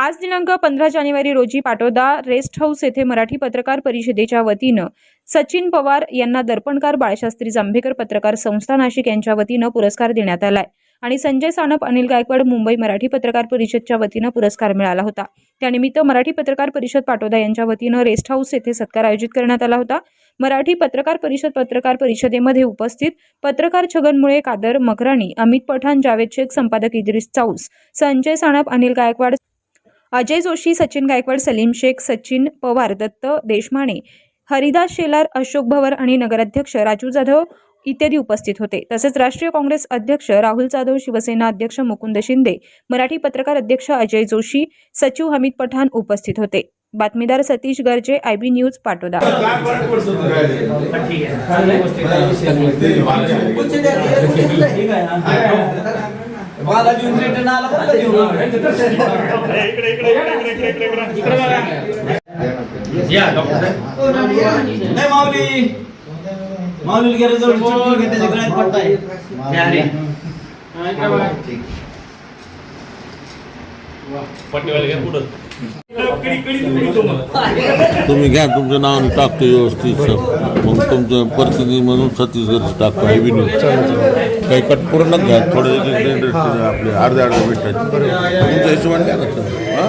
आज दिनांक पंधरा जानेवारी रोजी पाटोदा रेस्ट हाऊस येथे मराठी पत्रकार परिषदेच्या वतीनं सचिन पवार यांना दर्पणकार बाळशास्त्री जांभेकर पत्रकार संस्था नाशिक यांच्या वतीनं पुरस्कार देण्यात आलाय. आणि संजय सानप अनिल गायकवाड मुंबई मराठी पत्रकार परिषदच्या वतीनं पुरस्कार मिळाला होता. त्यानिमित्त मराठी पत्रकार परिषद पाटोदा यांच्या वतीनं रेस्ट हाऊस येथे सत्कार आयोजित करण्यात आला होता. मराठी पत्रकार परिषद पत्रकार परिषदेमध्ये उपस्थित पत्रकार छगन मुळे कादर मकराणी अमित पठाण जावेद शेख संपादक इद्रिस चाऊस संजय सानप अनिल गायकवाड अजय जोशी सचिन गायकवाड सलीम शेख सचिन पवार दत्त देशमाने हरिदास शेलार अशोक भवर आणि नगराध्यक्ष राजू जाधव इत्यादी उपस्थित होते. तसेच राष्ट्रीय काँग्रेस अध्यक्ष राहुल जाधव शिवसेना अध्यक्ष मुकुंद शिंदे मराठी पत्रकार अध्यक्ष अजय जोशी सचिव हमीद पठाण उपस्थित होते. बातमीदार सतीश गर्जे आयबी न्यूज पाटोदा. मला घेऊन रिटर्न आला बरं का घेऊन. नाही माऊली. माऊली गेलं जवळ चिठ्ठी घे, त्याच्या गळ्यात पट्टा आहे तुम्ही घ्या तुमचं नाव टाकतो व्यवस्थित मग तुमचं प्रतिनिधी म्हणून छत्तीसगड टाकतो. हे बी काही कट पूर्ण घ्या थोडे आपले अर्ध्या अर्ध्या मिनिटाचे तुमच्या हिशोबाने घ्या ना सर. हां?